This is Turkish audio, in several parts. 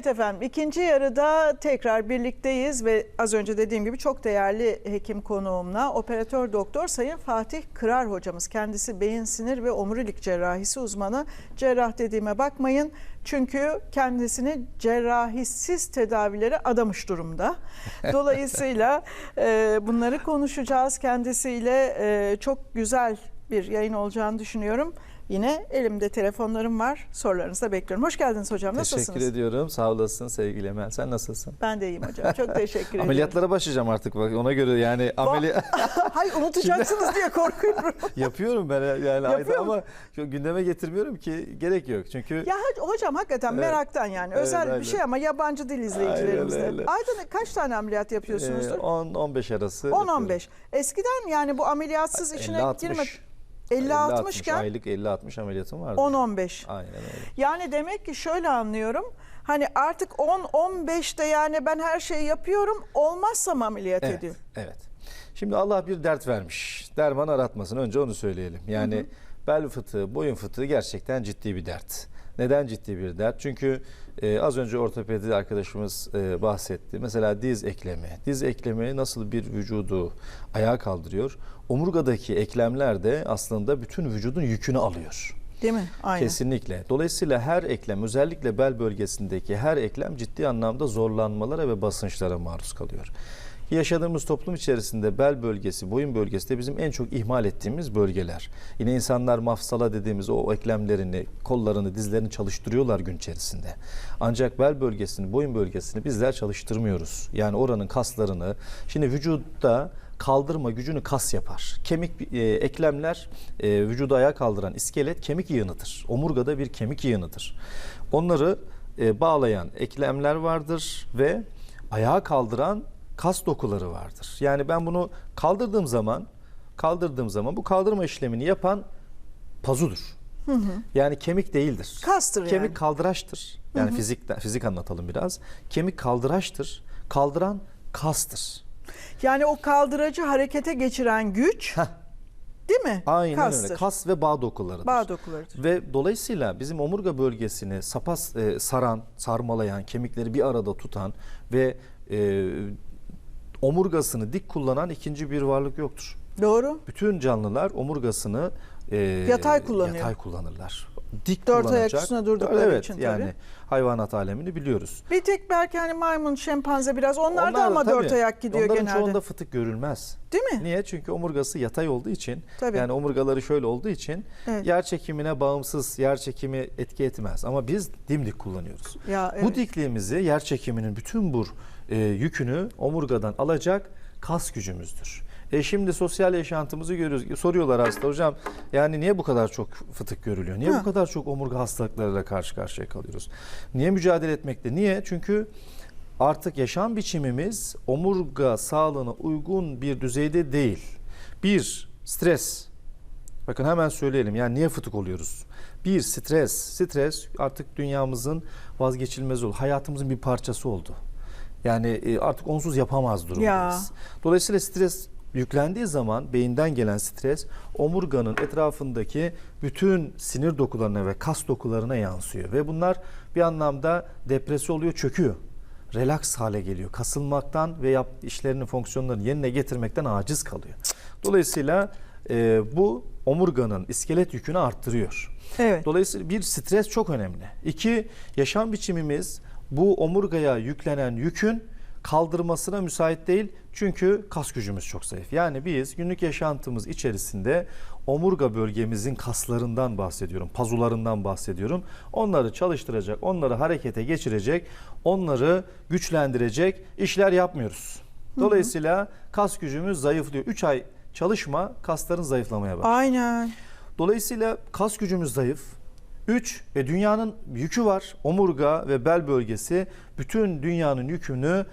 Evet efendim ikinci yarıda tekrar birlikteyiz ve az önce dediğim gibi çok değerli hekim konuğumla operatör doktor Sayın Fatih Kırar hocamız. Kendisi beyin sinir ve omurilik cerrahisi uzmanı. Cerrah dediğime bakmayın çünkü kendisini cerrahisiz tedavilere adamış durumda. Dolayısıyla e, bunları konuşacağız kendisiyle E, çok güzel bir yayın olacağını düşünüyorum. Yine elimde telefonlarım var. Sorularınızı da bekliyorum. Hoş geldiniz hocam. Nasılsınız? Teşekkür ediyorum. Sağ olasın sevgili Emel. Sen nasılsın? Ben de iyiyim hocam. Çok teşekkür ediyorum. Ameliyatlara başlayacağım artık bak ona göre yani ameliyat Hayır unutacaksınız diye korkuyorum. yapıyorum ben yani ayda ama gündeme getirmiyorum ki gerek yok. Çünkü ya ho- hocam hakikaten Evet. meraktan yani Evet, özel aynen. bir şey ama yabancı dil izleyicilerimiz Aynen de. öyle. Ayda ne- kaç tane ameliyat yapıyorsunuzdur? 10-15 arası. 10-15. Eskiden yani bu ameliyatsız içine 50-60. Girme 50-60 iken Aylık 50-60 ameliyatım vardı. 10-15. Aynen öyle. Yani demek ki şöyle anlıyorum. Hani artık 10-15'te yani ben her şeyi yapıyorum olmazsam ameliyat Evet, ediyor. evet. Şimdi Allah bir dert vermiş. Derman aratmasın. Önce onu söyleyelim. Yani bel fıtığı, boyun fıtığı gerçekten ciddi bir dert. Neden ciddi bir dert? Çünkü e, az önce ortopedi arkadaşımız e, bahsetti. Mesela diz eklemi. Diz eklemi nasıl bir vücudu ayağa kaldırıyor? Omurgadaki eklemler de aslında bütün vücudun yükünü alıyor. Değil mi? Aynen. Kesinlikle. Dolayısıyla her eklem özellikle bel bölgesindeki her eklem ciddi anlamda zorlanmalara ve basınçlara maruz kalıyor. Yaşadığımız toplum içerisinde bel bölgesi, boyun bölgesi de bizim en çok ihmal ettiğimiz bölgeler. Yine insanlar mafsala dediğimiz o eklemlerini, kollarını, dizlerini çalıştırıyorlar gün içerisinde. Ancak bel bölgesini, boyun bölgesini bizler çalıştırmıyoruz. Yani oranın kaslarını, şimdi vücutta kaldırma gücünü kas yapar. Kemik e, eklemler e, vücudu ayağa kaldıran iskelet kemik yığınıdır. Omurgada bir kemik yığınıdır. Onları e, bağlayan eklemler vardır ve ayağa kaldıran kas dokuları vardır. Yani ben bunu kaldırdığım zaman kaldırdığım zaman bu kaldırma işlemini yapan pazudur. Yani kemik değildir. Kastır Kemik yani. kaldıraçtır. Yani fizik fizik anlatalım biraz. Kemik kaldıraçtır. Kaldıran kastır. Yani o kaldıracı harekete geçiren güç Heh. değil mi? Aynen Kastır. öyle. Kas ve bağ dokularıdır. Bağ dokularıdır. Ve dolayısıyla bizim omurga bölgesini sapas e, saran, sarmalayan, kemikleri bir arada tutan ve e, omurgasını dik kullanan ikinci bir varlık yoktur. Doğru. Bütün canlılar omurgasını e, Yatay kullanıyor. Yatay kullanırlar. Dik Dört ayak üstüne durdukları evet, için yani tabii. hayvanat alemini biliyoruz. Bir tek belki hani maymun, şempanze biraz onlar, da ama tabii, dört ayak gidiyor onların genelde. çoğunda fıtık görülmez. Değil mi? Niye? Çünkü omurgası yatay olduğu için Tabii. yani omurgaları şöyle olduğu için Evet. yer çekimine bağımsız yer çekimi etki etmez. Ama biz dimdik kullanıyoruz. Ya, Bu evet. dikliğimizi yer çekiminin bütün bu e, yükünü omurgadan alacak kas gücümüzdür. E şimdi sosyal yaşantımızı görüyoruz. Soruyorlar hasta hocam yani niye bu kadar çok fıtık görülüyor? Niye Ha. bu kadar çok omurga hastalıklarıyla karşı karşıya kalıyoruz? Niye mücadele etmekte? Niye? Çünkü artık yaşam biçimimiz omurga sağlığına uygun bir düzeyde değil. Bir, stres. Bakın hemen söyleyelim yani niye fıtık oluyoruz? Bir, stres. Stres artık dünyamızın vazgeçilmez oldu. Hayatımızın bir parçası oldu. Yani e, artık onsuz yapamaz durumdayız. Dolayısıyla stres yüklendiği zaman beyinden gelen stres omurganın etrafındaki bütün sinir dokularına ve kas dokularına yansıyor ve bunlar bir anlamda depresi oluyor, çöküyor. Relax hale geliyor. Kasılmaktan ve yap, işlerini, fonksiyonlarını yerine getirmekten aciz kalıyor. Dolayısıyla e, bu omurganın iskelet yükünü arttırıyor. Evet. Dolayısıyla bir stres çok önemli. İki, yaşam biçimimiz bu omurgaya yüklenen yükün kaldırmasına müsait değil. Çünkü kas gücümüz çok zayıf. Yani biz günlük yaşantımız içerisinde omurga bölgemizin kaslarından bahsediyorum, pazularından bahsediyorum. Onları çalıştıracak, onları harekete geçirecek, onları güçlendirecek işler yapmıyoruz. Dolayısıyla kas gücümüz zayıflıyor. 3 ay çalışma kasların zayıflamaya başlıyor. Aynen. Dolayısıyla kas gücümüz zayıf. 3 ve dünyanın yükü var. Omurga ve bel bölgesi bütün dünyanın yükünü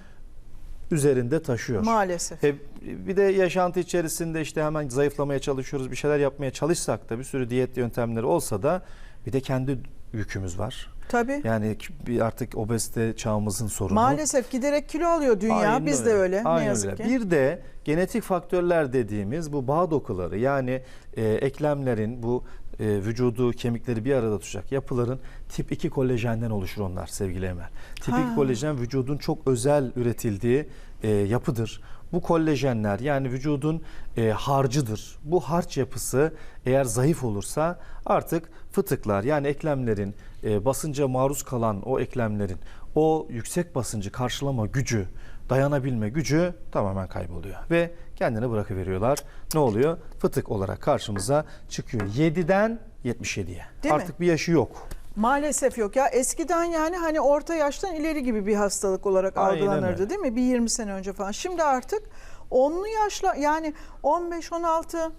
üzerinde taşıyor. Maalesef. E, bir de yaşantı içerisinde işte hemen zayıflamaya çalışıyoruz, bir şeyler yapmaya çalışsak da bir sürü diyet yöntemleri olsa da bir de kendi yükümüz var. Tabii. Yani bir artık obezite çağımızın sorunu. Maalesef giderek kilo alıyor dünya. Aynen Biz de öyle. Aynen ne yazık öyle. ki. Bir de genetik faktörler dediğimiz bu bağ dokuları yani e, eklemlerin bu e, vücudu, kemikleri bir arada tutacak yapıların tip 2 kolajenden oluşur onlar sevgili Emel. Tip Ha. 2 kolajen vücudun çok özel üretildiği e, yapıdır. Bu kolajenler yani vücudun e, harcıdır. Bu harç yapısı eğer zayıf olursa artık fıtıklar yani eklemlerin e, basınca maruz kalan o eklemlerin o yüksek basıncı karşılama gücü, dayanabilme gücü tamamen kayboluyor ve kendini bırakıveriyorlar. Ne oluyor? Fıtık olarak karşımıza çıkıyor. 7'den 77'ye. Değil mi? Artık bir yaşı yok. Maalesef yok ya eskiden yani hani orta yaştan ileri gibi bir hastalık olarak Aynen algılanırdı öyle. değil mi? Bir 20 sene önce falan. Şimdi artık onlu yaşla yani 15 16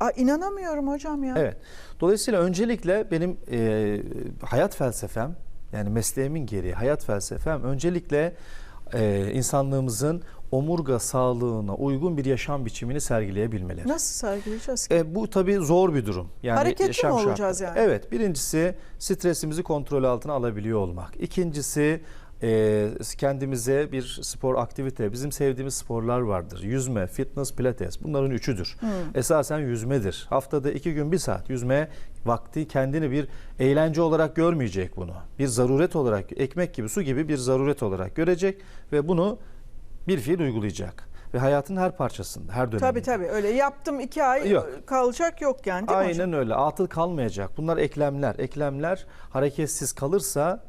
Aa, inanamıyorum hocam ya. Evet. Dolayısıyla öncelikle benim e, hayat felsefem yani mesleğimin gereği hayat felsefem öncelikle e, insanlığımızın omurga sağlığına uygun bir yaşam biçimini sergileyebilmeleri. Nasıl sergileyeceğiz ki? E, bu tabii zor bir durum. Yani Hareketli mi yaşam şartları. olacağız yani? Evet. Birincisi stresimizi kontrol altına alabiliyor olmak. İkincisi e, kendimize bir spor aktivite, bizim sevdiğimiz sporlar vardır. Yüzme, fitness, pilates bunların üçüdür. Hmm. Esasen yüzmedir. Haftada iki gün bir saat yüzme vakti kendini bir eğlence olarak görmeyecek bunu. Bir zaruret olarak, ekmek gibi, su gibi bir zaruret olarak görecek ve bunu bir fiil uygulayacak. Ve hayatın her parçasında, her döneminde. Tabii tabii öyle yaptım iki ay Yok. kalacak yok yani değil mi hocam? Aynen öyle. Atıl kalmayacak. Bunlar eklemler. Eklemler hareketsiz kalırsa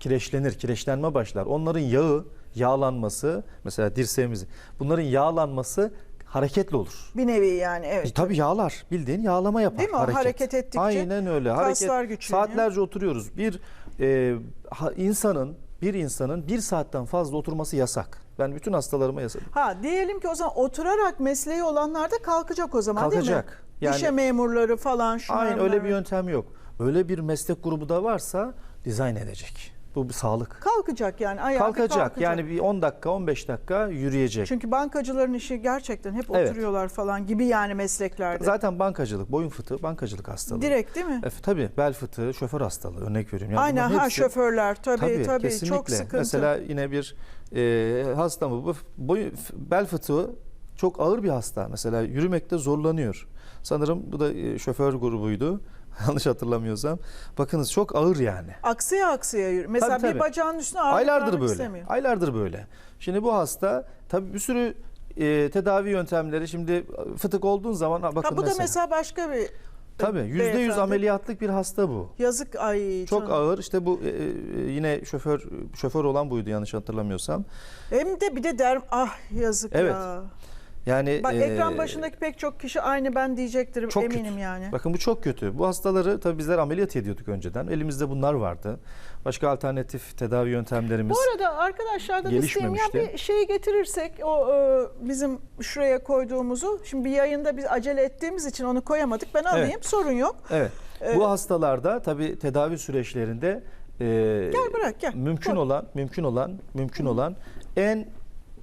kireçlenir, kireçlenme başlar. Onların yağı, yağlanması, mesela dirseğimizi, bunların yağlanması hareketli olur. Bir nevi yani evet. E, tabii yağlar. Bildiğin yağlama yapar. Değil mi? O hareket ettikçe Aynen öyle. Hareket, güçleniyor. saatlerce oturuyoruz. Bir e, ha- insanın bir insanın bir saatten fazla oturması yasak. Ben bütün hastalarıma yasak. Ha diyelim ki o zaman oturarak mesleği olanlar da kalkacak o zaman değil mi? Kalkacak. Yani- İşe memurları falan. Aynen öyle bir yöntem yok. Öyle bir meslek grubu da varsa dizayn edecek. Bu bir sağlık. Kalkacak yani ayağa bir Kalkacak. kalkacak. Yani bir 10 dakika 15 dakika yürüyecek. Çünkü bankacıların işi gerçekten hep Evet. oturuyorlar falan gibi yani mesleklerde. Zaten bankacılık, boyun fıtığı bankacılık hastalığı. Direkt değil mi? E, tabii bel fıtığı, şoför hastalığı örnek veriyorum. Yani Aynen bunların ha hepsi- şoförler tabii tabii, Tabii, kesinlikle. çok sıkıntı. Mesela yine bir e, hastamı bu boyun, bel fıtığı çok ağır bir hasta. Mesela yürümekte zorlanıyor. Sanırım bu da e, şoför grubuydu. Yanlış hatırlamıyorsam. Bakınız çok ağır yani. aksıya aksıya yürü. Mesela Tabii, bir tabii. bacağın üstüne ağırlık Aylardır böyle. istemiyor. Aylardır böyle. Şimdi bu hasta tabii bir sürü e, tedavi yöntemleri şimdi fıtık olduğun zaman bakın Ha, bu da mesela. mesela başka bir tabii yüzde yüz ameliyatlık bir hasta bu. yazık ay Çok canım. ağır. İşte bu e, e, yine şoför şoför olan buydu yanlış hatırlamıyorsam. Hem de bir de der ah yazık Evet. ya. Yani Bak e, ekran başındaki pek çok kişi aynı ben diyecektir çok eminim kötü. yani. Bakın bu çok kötü. Bu hastaları tabii bizler ameliyat ediyorduk önceden. Elimizde bunlar vardı. Başka alternatif tedavi yöntemlerimiz. Bu arada arkadaşlardan isteyeyim ya gelişmemişti. bir şeyi getirirsek o e, bizim şuraya koyduğumuzu şimdi bir yayında biz acele ettiğimiz için onu koyamadık. Ben alayım sorun yok. Evet. Evet. Bu hastalarda tabii tedavi süreçlerinde e, Gel bırak, gel. mümkün Koy. olan mümkün olan mümkün olan en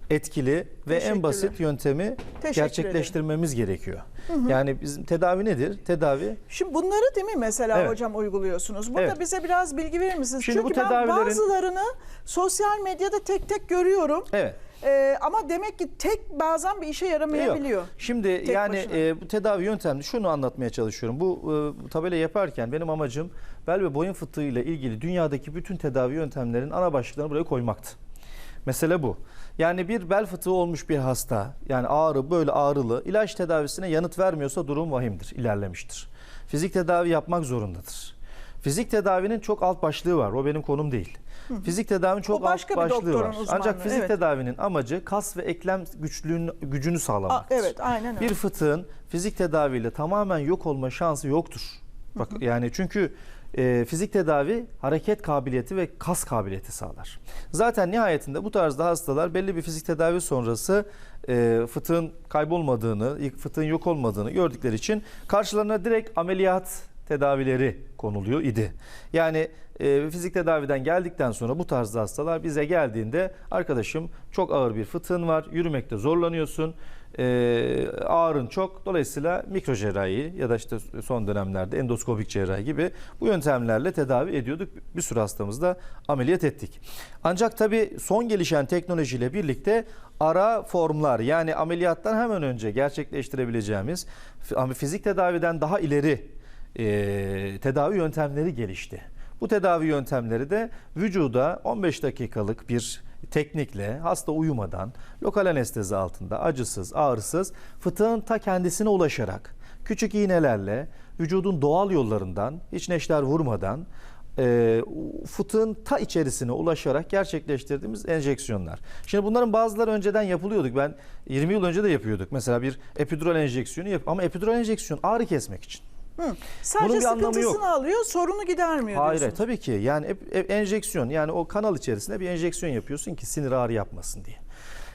etkili ve en basit yöntemi gerçekleştirmemiz gerekiyor. Yani bizim tedavi nedir? Tedavi Şimdi bunları değil mi mesela Evet. hocam uyguluyorsunuz? Burada Evet. bize biraz bilgi verir misiniz? Şimdi bu Çünkü ben tedavilerin- bazılarını sosyal medyada tek tek görüyorum. evet. E, ama demek ki tek bazen bir işe yaramayabiliyor. Yok. Şimdi Tek yani başına. e, bu tedavi yöntemini şunu anlatmaya çalışıyorum. Bu e, bu tabela yaparken benim amacım bel ve boyun fıtığı ile ilgili dünyadaki bütün tedavi yöntemlerinin ana başlıklarını buraya koymaktı. Mesele bu. Yani bir bel fıtığı olmuş bir hasta yani ağrı böyle ağrılı ilaç tedavisine yanıt vermiyorsa durum vahimdir, ilerlemiştir. Fizik tedavi yapmak zorundadır. Fizik tedavinin çok alt başlığı var. O benim konum değil. Fizik tedavinin çok başka alt başlığı var. uzmanlığı, Ancak fizik evet. tedavinin amacı kas ve eklem güçlüğünü, gücünü sağlamaktır. Aa, evet aynen öyle. Bir fıtığın fizik tedaviyle tamamen yok olma şansı yoktur. Bak yani çünkü e, fizik tedavi hareket kabiliyeti ve kas kabiliyeti sağlar. Zaten nihayetinde bu tarzda hastalar belli bir fizik tedavi sonrası e, fıtığın kaybolmadığını, fıtığın yok olmadığını gördükleri için karşılarına direkt ameliyat tedavileri konuluyor idi. Yani e, fizik tedaviden geldikten sonra bu tarzda hastalar bize geldiğinde arkadaşım çok ağır bir fıtığın var, yürümekte zorlanıyorsun, e, ağrın çok. Dolayısıyla mikro cerrahi ya da işte son dönemlerde endoskopik cerrahi gibi bu yöntemlerle tedavi ediyorduk. Bir sürü hastamızda ameliyat ettik. Ancak tabii son gelişen teknolojiyle birlikte ara formlar yani ameliyattan hemen önce gerçekleştirebileceğimiz fizik tedaviden daha ileri e, tedavi yöntemleri gelişti. Bu tedavi yöntemleri de vücuda 15 dakikalık bir teknikle hasta uyumadan lokal anestezi altında acısız, ağrısız fıtığın ta kendisine ulaşarak küçük iğnelerle vücudun doğal yollarından hiç neşter vurmadan e, fıtığın ta içerisine ulaşarak gerçekleştirdiğimiz enjeksiyonlar. Şimdi bunların bazıları önceden yapılıyorduk. Ben 20 yıl önce de yapıyorduk. Mesela bir epidural enjeksiyonu yap ama epidural enjeksiyon ağrı kesmek için. Hı. Sadece bir anlamı yok. alıyor, sorunu gidermiyor Hayır, diyorsunuz. tabii ki. Yani enjeksiyon yani o kanal içerisinde bir enjeksiyon yapıyorsun ki sinir ağrı yapmasın diye.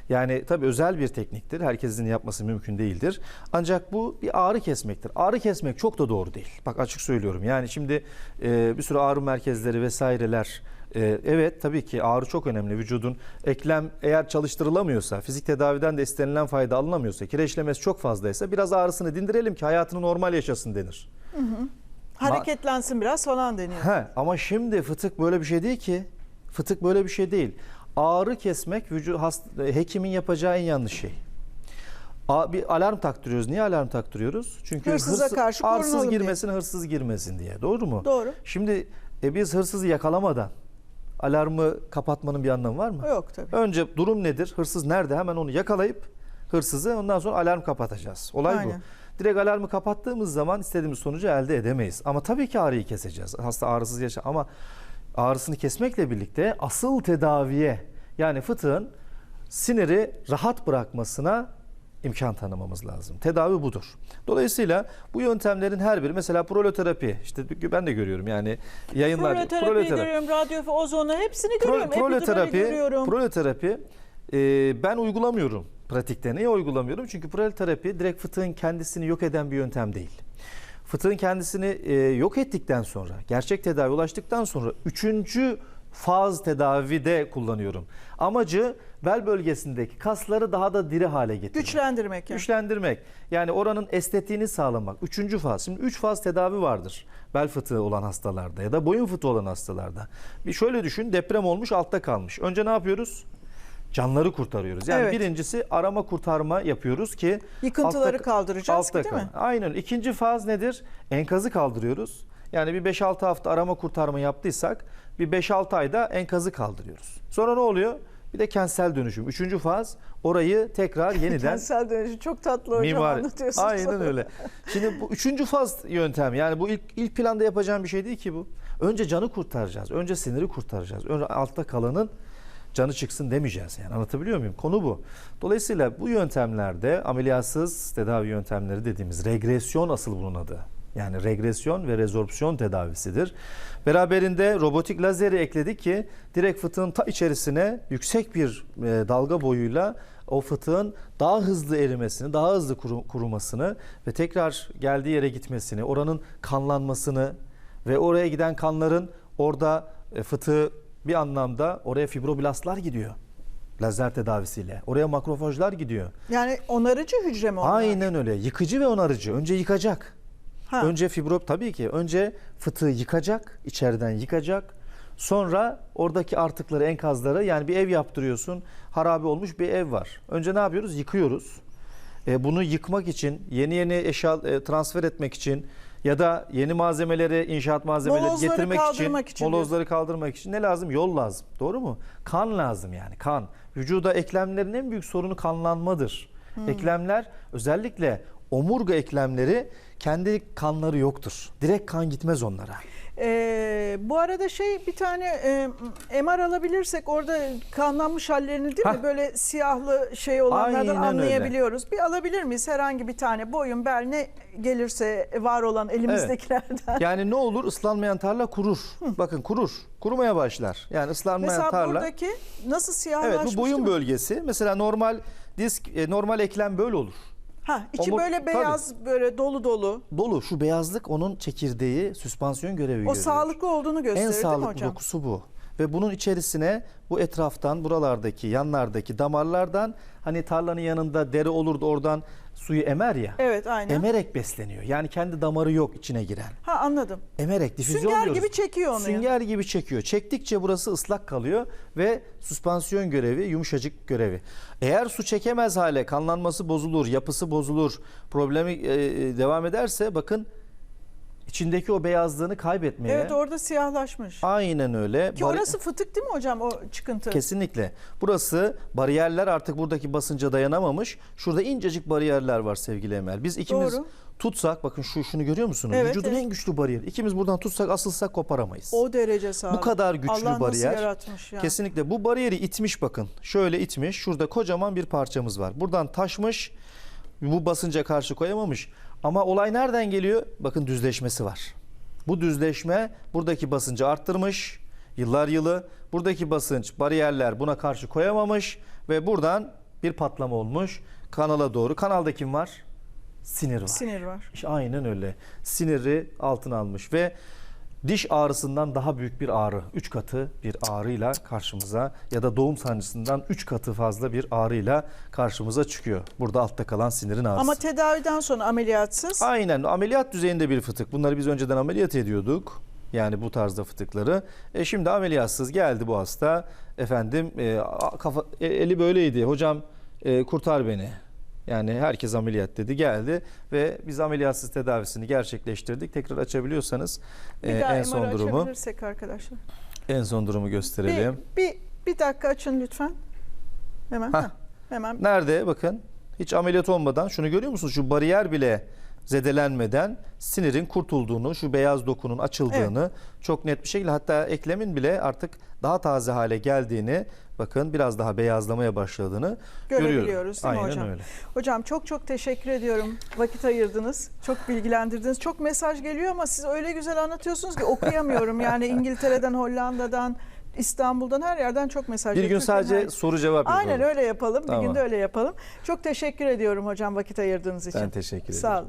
Yani tabii özel bir tekniktir. Herkesin yapması mümkün değildir. Ancak bu bir ağrı kesmektir. Ağrı kesmek çok da doğru değil. Bak açık söylüyorum. Yani şimdi e, bir sürü ağrı merkezleri vesaireler e, evet tabii ki ağrı çok önemli. Vücudun eklem eğer çalıştırılamıyorsa, fizik tedaviden de istenilen fayda alınamıyorsa, kireçlemesi çok fazlaysa biraz ağrısını dindirelim ki hayatını normal yaşasın denir. Hareketlensin biraz falan deniyor. He, ama şimdi fıtık böyle bir şey değil ki. Fıtık böyle bir şey değil. Ağrı kesmek vücut hast- hekimin yapacağı en yanlış şey. A- bir alarm taktırıyoruz. Niye alarm taktırıyoruz? Çünkü Hırsıza karşı arsız korunalım diye. girmesin, hırsız girmesin diye. Doğru mu? Doğru. Şimdi e, biz hırsızı yakalamadan alarmı kapatmanın bir anlamı var mı? Yok tabii. Önce durum nedir? Hırsız nerede? Hemen onu yakalayıp hırsızı ondan sonra alarm kapatacağız. Olay Aynen. bu. Direkt alarmı kapattığımız zaman istediğimiz sonucu elde edemeyiz. Ama tabii ki ağrıyı keseceğiz. Hasta ağrısız yaşa ama ağrısını kesmekle birlikte asıl tedaviye yani fıtığın siniri rahat bırakmasına imkan tanımamız lazım. Tedavi budur. Dolayısıyla bu yöntemlerin her biri mesela proloterapi işte ben de görüyorum yani yayınlar Proloterapi görüyorum, radyo, ozonu hepsini görüyorum. Pro, proloterapi, görüyorum. proloterapi e, ben uygulamıyorum pratikte. Niye uygulamıyorum? Çünkü proloterapi direkt fıtığın kendisini yok eden bir yöntem değil. Fıtığın kendisini e, yok ettikten sonra, gerçek tedavi ulaştıktan sonra üçüncü faz tedavide kullanıyorum. Amacı bel bölgesindeki kasları daha da diri hale getirmek. Güçlendirmek yani. Güçlendirmek. Yani oranın estetiğini sağlamak. Üçüncü faz. Şimdi üç faz tedavi vardır. Bel fıtığı olan hastalarda ya da boyun fıtığı olan hastalarda. Bir şöyle düşün deprem olmuş altta kalmış. Önce ne yapıyoruz? Canları kurtarıyoruz. Yani Evet. birincisi arama kurtarma yapıyoruz ki Yıkıntıları altta- kaldıracağız ki, altta değil mi? kalan. Aynen. İkinci faz nedir? Enkazı kaldırıyoruz. Yani bir 5-6 hafta arama kurtarma yaptıysak bir 5-6 ayda enkazı kaldırıyoruz. Sonra ne oluyor? Bir de kentsel dönüşüm. Üçüncü faz orayı tekrar yeniden Kentsel dönüşüm çok tatlı hocam Mimari. anlatıyorsunuz. Aynen öyle. Şimdi bu üçüncü faz yöntem yani bu ilk, ilk planda yapacağım bir şey değil ki bu. Önce canı kurtaracağız. Önce siniri kurtaracağız. Önce altta kalanın canı çıksın demeyeceğiz yani anlatabiliyor muyum? Konu bu. Dolayısıyla bu yöntemlerde ameliyatsız tedavi yöntemleri dediğimiz regresyon asıl bunun adı. Yani regresyon ve rezorpsiyon tedavisidir. Beraberinde robotik lazeri ekledik ki direkt fıtığın ta içerisine yüksek bir e, dalga boyuyla o fıtığın daha hızlı erimesini, daha hızlı kuru- kurumasını ve tekrar geldiği yere gitmesini, oranın kanlanmasını ve oraya giden kanların orada e, fıtığı bir anlamda oraya fibroblastlar gidiyor lazer tedavisiyle. Oraya makrofajlar gidiyor. Yani onarıcı hücre mi onlar? Aynen öyle. Yıkıcı ve onarıcı. Önce yıkacak. Ha. Önce fibro tabii ki önce fıtığı yıkacak, içeriden yıkacak. Sonra oradaki artıkları, enkazları yani bir ev yaptırıyorsun. Harabe olmuş bir ev var. Önce ne yapıyoruz? Yıkıyoruz. E, bunu yıkmak için, yeni yeni eşya e, transfer etmek için ya da yeni malzemeleri, inşaat malzemeleri Molozları getirmek için, için molozları kaldırmak için ne lazım? Yol lazım. Doğru mu? Kan lazım yani kan. Vücuda eklemlerin en büyük sorunu kanlanmadır. Hmm. Eklemler özellikle omurga eklemleri kendi kanları yoktur. Direkt kan gitmez onlara. Ee, bu arada şey bir tane e, MR alabilirsek orada kanlanmış hallerini değil mi? Hah. Böyle siyahlı şey olanlardan Aynen öyle. anlayabiliyoruz. Bir alabilir miyiz herhangi bir tane boyun bel ne gelirse var olan elimizdekilerden. Yani ne olur ıslanmayan tarla kurur. Bakın kurur. Kurumaya başlar. Yani ıslanmayan Mesela tarla. buradaki nasıl siyahlaşmış Evet bu boyun mi? bölgesi. Mesela normal disk e, normal eklem böyle olur. Ha, içi Omur- böyle beyaz böyle dolu dolu. Dolu şu beyazlık onun çekirdeği, süspansiyon görevi O görüyor. sağlıklı olduğunu gösterir En değil mi sağlıklı hocam? dokusu bu. Ve bunun içerisine bu etraftan, buralardaki, yanlardaki damarlardan hani tarlanın yanında dere olur da oradan suyu emer ya. Evet aynen. Emerek besleniyor. Yani kendi damarı yok içine giren. Ha anladım. Emerek difüzyon Sünger diyoruz. gibi çekiyor onu. Sünger gibi çekiyor. Çektikçe burası ıslak kalıyor ve süspansiyon görevi, yumuşacık görevi. Eğer su çekemez hale, kanlanması bozulur, yapısı bozulur, problemi e, e, devam ederse bakın içindeki o beyazlığını kaybetmeye. Evet orada siyahlaşmış. Aynen öyle. Ki orası fıtık değil mi hocam o çıkıntı? Kesinlikle. Burası bariyerler artık buradaki basınca dayanamamış. Şurada incecik bariyerler var sevgili Emel. Biz ikimiz Doğru. tutsak bakın şu şunu görüyor musunuz? Evet, Vücudun evet. en güçlü bariyer. İkimiz buradan tutsak asılsak koparamayız. O derece sağlam. Bu kadar güçlü Allah bariyer. nasıl yaratmış ya. Kesinlikle bu bariyeri itmiş bakın. Şöyle itmiş. Şurada kocaman bir parçamız var. Buradan taşmış. Bu basınca karşı koyamamış. Ama olay nereden geliyor? Bakın düzleşmesi var. Bu düzleşme buradaki basıncı arttırmış. Yıllar yılı buradaki basınç bariyerler buna karşı koyamamış ve buradan bir patlama olmuş. Kanala doğru. Kanalda kim var? Sinir var. Sinir var. İşte aynen öyle. Siniri altına almış ve diş ağrısından daha büyük bir ağrı, 3 katı bir ağrıyla karşımıza ya da doğum sancısından 3 katı fazla bir ağrıyla karşımıza çıkıyor. Burada altta kalan sinirin ağrısı. Ama tedaviden sonra ameliyatsız. Aynen ameliyat düzeyinde bir fıtık. Bunları biz önceden ameliyat ediyorduk. Yani bu tarzda fıtıkları. E şimdi ameliyatsız geldi bu hasta. Efendim e, kafa e, eli böyleydi. Hocam e, kurtar beni. Yani herkes ameliyat dedi geldi ve biz ameliyatsız tedavisini gerçekleştirdik. Tekrar açabiliyorsanız e, Bir daha en MR son durumu arkadaşlar. en son durumu Bir, gösterelim. bir, bir dakika açın lütfen. Hemen. Heh, Hemen. Nerede bakın hiç ameliyat olmadan şunu görüyor musunuz? Şu bariyer bile zedelenmeden sinirin kurtulduğunu, şu beyaz dokunun açıldığını çok net bir şekilde hatta eklemin bile artık daha taze hale geldiğini bakın biraz daha beyazlamaya başladığını Görebiliyoruz görüyorum. değil mi Aynen hocam? öyle. Hocam çok çok teşekkür ediyorum. Vakit ayırdınız. Çok bilgilendirdiniz. Çok mesaj geliyor ama siz öyle güzel anlatıyorsunuz ki okuyamıyorum. Yani İngiltere'den, Hollanda'dan, İstanbul'dan her yerden çok mesaj Bir geliyor. gün Türkiye'nin sadece her- soru cevap yapalım. Aynen öyle yapalım. Bir Tamam. gün de öyle yapalım. Çok teşekkür ediyorum hocam vakit ayırdığınız için. Ben teşekkür ederim. Sağ olun.